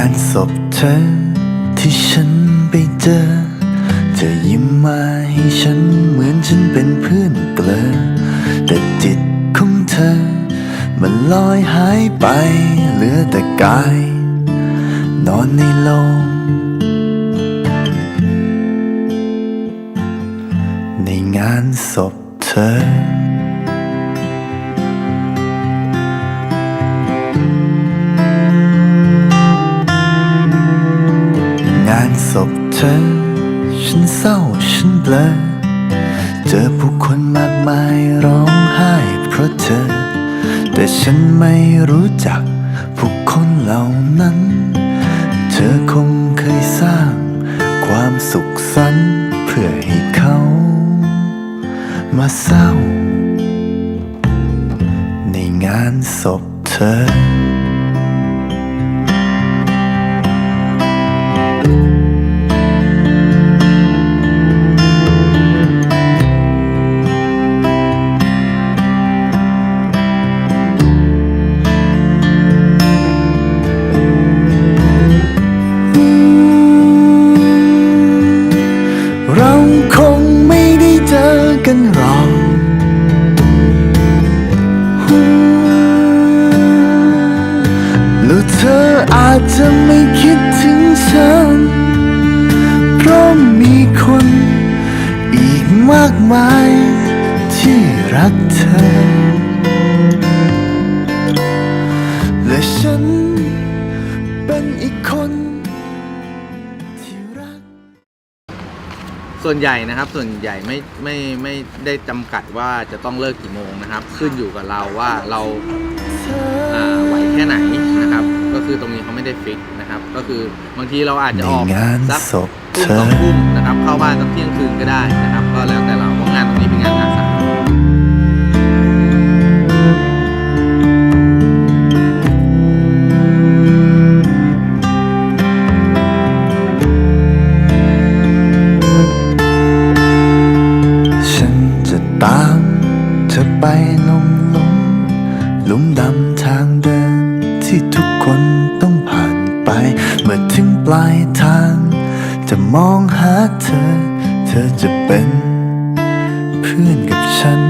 านศพเธอที่ฉันไปเจอจะยิ้มมาให้ฉันเหมือนฉันเป็นเพื่อนเกลอแต่จิตของเธอ มันลอยหายไปเหลือแต่กาย นอนในโลงในงานศพเธอ เธอ ฉันเศร้าฉันเบลอเจอผู้คนมากมายร้องไห้เพราะเธอ แต่ฉันไม่รู้จักผู้คนเหล่านั้น เธอคงเคยสร้าง ความสุขสันเพื่อให้เขา มาเศร้า ในงานศพเธอเร คน อีกมากมายที่รักเธอ และฉันเป็นอีกคนที่รัก ส่วนใหญ่นะครับส่วนใหญ่ไม่ไม่ไม่ได้จำกัดว่าจะต้องเลิกกี่โมงนะครับ ขึ้นอยู่กับเราว่าเราอ่าไหวแค่ไหนนะครับ ก็คือตรงนี้เขาไม่ได้ฟิกนะครับ ก็คือบางทีเราอาจจะออกในงานสักศพทุ่มเธอสองทุ่มนะครับ เข้าบ้านสักเที่ยงคืนก็ได้นะครับ ก็แล้วแต่เราเพราะงานตรงนี้เป็นงานอาสาฉันจะตามเธอไปลงหลุมหลุมดำทางเดินที่ทุกคนต้องผ่านไปเมื่อ ถึงปลายทาง จะมองหาเธอ เธอจะเป็น เพื่อนกับฉัน